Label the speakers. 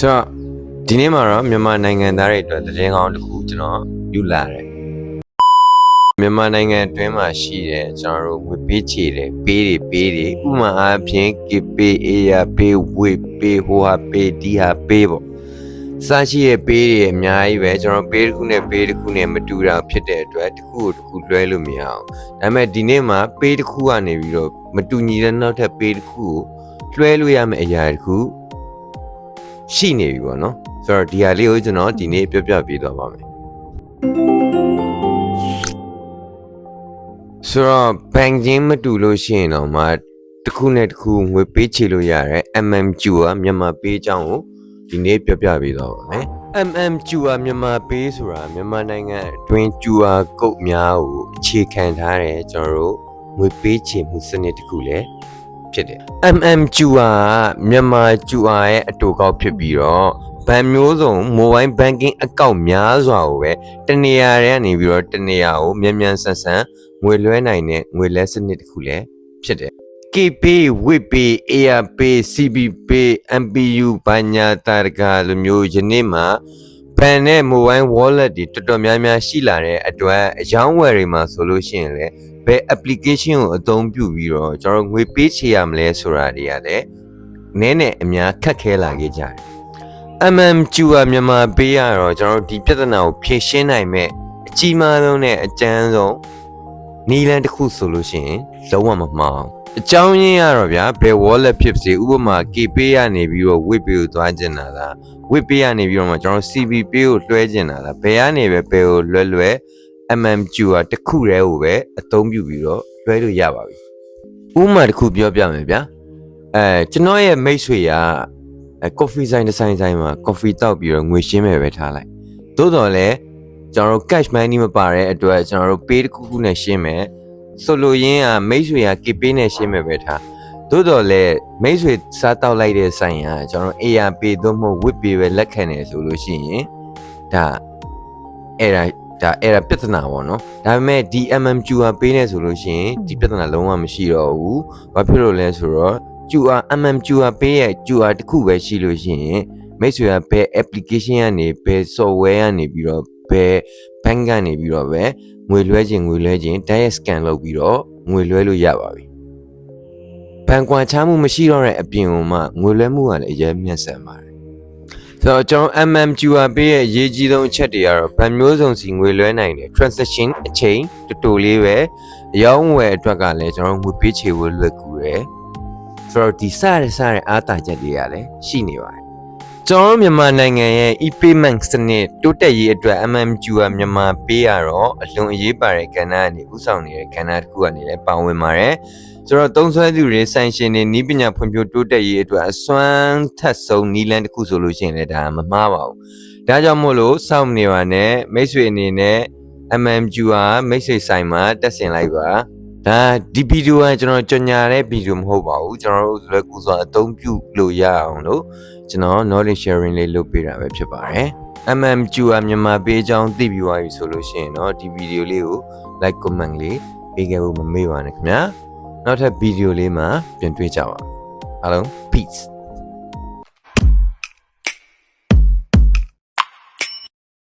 Speaker 1: ဆိုတော့ဒီနေ့မှာတော့မြန်မာနိုင်ငံသားတွေအတွက်သတင်းကောင်းတစ်ခုကျွန်တော်ယူလာတယ်မြန်မာနိုင်ငံအတွင်းမှာရှိတဲ့ကျွန်တော်တို့ဝေပေးချေတယ်ပေးတွေပေးတွေဥပမာအားဖြင့်ကေပေးအေးရပေးဝေပေးဟိုဟာပေးဒီဟာပေးပေါ့စားရှိတဲ့ပေးတွေအများကြီးပဲကျွန်တော်ပေးတစ်ခုနဲ့ပေးတစ်ခုနဲ့မတူတာဖြစ်တဲ့အတွက်တစ်ခုကိုတစ်ခုလွှဲလို့မရအောင်ဒါပေမဲ့ဒီနေ့မှာပေးတစ်ခုကနေပြီးတော့မတူညီတဲ့နောက်ထပ်ပေးတစ်ခုကိုလွှဲလို့ရမယ့်အရာတစ်ခု ရှိနေပြီပေါ့နော်ဆိုတော့ဒီဟာလေးကိုကျွန်တော်ဒီနေ့ပြောပြပေးသွားပါမယ်ဆိုတော့ဘန်ကင်းမတူလို့ရှိရင်တော့မှတစ်ခုနဲ့တစ်ခုငွေပေးချေလို့ရတယ် MMQ ကမြန်မာပေးအကြောင်းကိုဒီနေ့ပြောပြပေးသွားပါမယ် MMQ ကမြန်မာပေးဆိုတာမြန်မာနိုင်ငံအတွင်း QR code များကိုအခြေခံထားတဲ့ကျွန်တော်တို့ငွေပေးချေမှုစနစ်တစ်ခုလည်း ဖြစ်တယ် MMQR ကမြန်မာ QR ရဲ့အတူကောက်ဖြစ်ပြီးတော့ဘဏ်မျိုးစုံ mobile banking အကောင့်များစွာကိုပဲတနေရာတွေကနေပြီးတော့တနေရာကိုမြန်မြန်ဆန်ဆန်ငွေလွှဲနိုင်တဲ့ငွေလဲစနစ်တစ်ခုလည်းဖြစ်တယ် KPay, WePay, AirPay, CBPay, MPU ဘာညာတာရကလိုမျိုးယနေ့မှာဘဏ်နဲ့ mobile wallet တွေတော်တော်များများရှိလာတဲ့အတွက်အယောင်းဝယ်တွေမှာဆိုလို့ရှိရင်လည်း ဘယ် application ကိုအသုံးပြုပြီးတော့ကျွန်တော်ငွေပေးချေရမလဲဆိုတာတွေကလည်းနည်းနည်းအများခက်ခဲလာခဲ့ကြတယ်။ MMQ ကမြန်မာပေးရတော့ကျွန်တော်တို့ဒီပြဿနာကိုဖြေရှင်းနိုင်မဲ့အကြီးမားဆုံးနဲ့အကျန်းဆုံးနီလန်တစ်ခုဆိုလို့ရှိရင်လုံးဝမမှားအောင်အကြောင်းရင်းရတော့ဗျာဘယ် wallet ဖြစ်စေဥပမာ KPay ကနေပြီးတော့ WePay ကိုသွားကျင်တာလား WePay ကနေပြီးတော့မှကျွန်တော် CBPay ကိုလွှဲကျင်တာလားဘယ်ကနေပဲဘယ်ကိုလွှဲလွှဲ MMQ ကတစ်ခုတည်းကိုပဲအသုံးပြုပြီးတော့လွှဲလို့ရပါပြီဥပမာတစ်ခုပြောပြမယ်ဗျာအဲကျွန်တော်ရဲ့မိတ်ဆွေကအဲ coffee ဆိုင်တစ်ဆိုင်ဆိုင်မှာ coffee တောက်ပြီးတော့ငွေရှင်းမယ်ပဲထားလိုက်သို့တော်လည်းကျွန်တော်တို့ cash money မပါတဲ့အတွက်ကျွန်တော်တို့ pay တစ်ခုခုနဲ့ရှင်းမယ်ဆိုလိုရင်းကမိတ်ဆွေက KPay နဲ့ရှင်းမယ်ပဲထားသို့တော်လည်းမိတ်ဆွေစားတောက်လိုက်တဲ့ဆိုင်ကကျွန်တော် ARP သို့မဟုတ် WIP ပဲလက်ခံနေဆိုလို့ရှိရင်ဒါအဲ့ဒါ ဒါအဲ့ဒါပြဿနာပေါ့နော်ဒါပေမဲ့ဒီ MMQ ကပေးနေဆိုလို့ရှိရင်ဒီပြဿနာလုံးဝမရှိတော့ဘူးဘာဖြစ်လို့လဲဆိုတော့ QR MMQ ကပေးရဲ့ QR တစ်ခုပဲရှိလို့ရှိရင်မိတ်ဆွေကဘယ် application ကနေဘယ် software ကနေပြီးတော့ဘယ် bank ကနေပြီးတော့ပဲငွေလွှဲခြင်းငွေလွှဲခြင်း direct scan လုပ်ပြီးတော့ငွေလွှဲလို့ရပါပြီဘန်ကွာချမှုမရှိတော့တဲ့အပြင်ကမှငွေလွှဲမှုကလည်းအရင်မြတ်ဆန်ပါတယ် ဆိုတော့ကျွန်တော် MMQR ပေးရဲ့အရေးကြီးဆုံးအချက်တွေကတော့ဗန်မျိုးစုံစီငွေလွှဲနိုင်တယ် transaction အချိန်တူတူလေးပဲအယောင်းဝယ်အတွက်ကလည်းကျွန်တော်ငွေပေးချေဖို့လွယ်ကူတယ်ဆိုတော့ဒီစရစရအားတာချက်တွေကလည်းရှိနေပါတယ် ကျွန်တော်မြန်မာနိုင်ငံရဲ့ e-payment စနစ်တိုးတက်ရေးအတွက် MMQR မြန်မာပေးရတော့အလွန်အရေးပါတဲ့ကဏ္ဍကနေဥဆောင်နေတဲ့ကဏ္ဍတစ်ခုကနေလည်းပါဝင်ပါတယ်ဆိုတော့သုံးဆွဲသူတွေဆိုင်ရှင်တွေနီးပညာဖွံ့ဖြိုးတိုးတက်ရေးအတွက်အစွမ်းထက်ဆုံးနီးလန်းတစ်ခုဆိုလို့ရှိရင်လည်းဒါမမှားပါဘူး။ဒါကြောင့်မို့လို့စောင့်နေပါနဲ့မိတ်ဆွေအနေနဲ့ MMQR မိတ်ဆွေဆိုင်မှာတက်ဆင်လိုက်ပါ။ ဒါဒီဗီဒီယိုကကျွန်တော်ကြညာတဲ့ဗီဒီယိုမဟုတ်ပါဘူးကျွန်တော်တို့လွယ်ကူစွာအသုံးပြုလို့ရအောင်လို့ကျွန်တော် knowledge sharing လေးလုပ်ပေးတာပဲဖြစ်ပါတယ်။ MMQR မြန်မာပေးကြောင်းသိပြီးသွားပြီဆိုလို့ရှိရင်တော့ဒီဗီဒီယိုလေးကို like comment လေးပေးခဲ့ဖို့မမေ့ပါနဲ့ခင်ဗျာ။နောက်ထပ်ဗီဒီယိုလေးမှာပြန်တွေ့ကြပါအားလုံး peace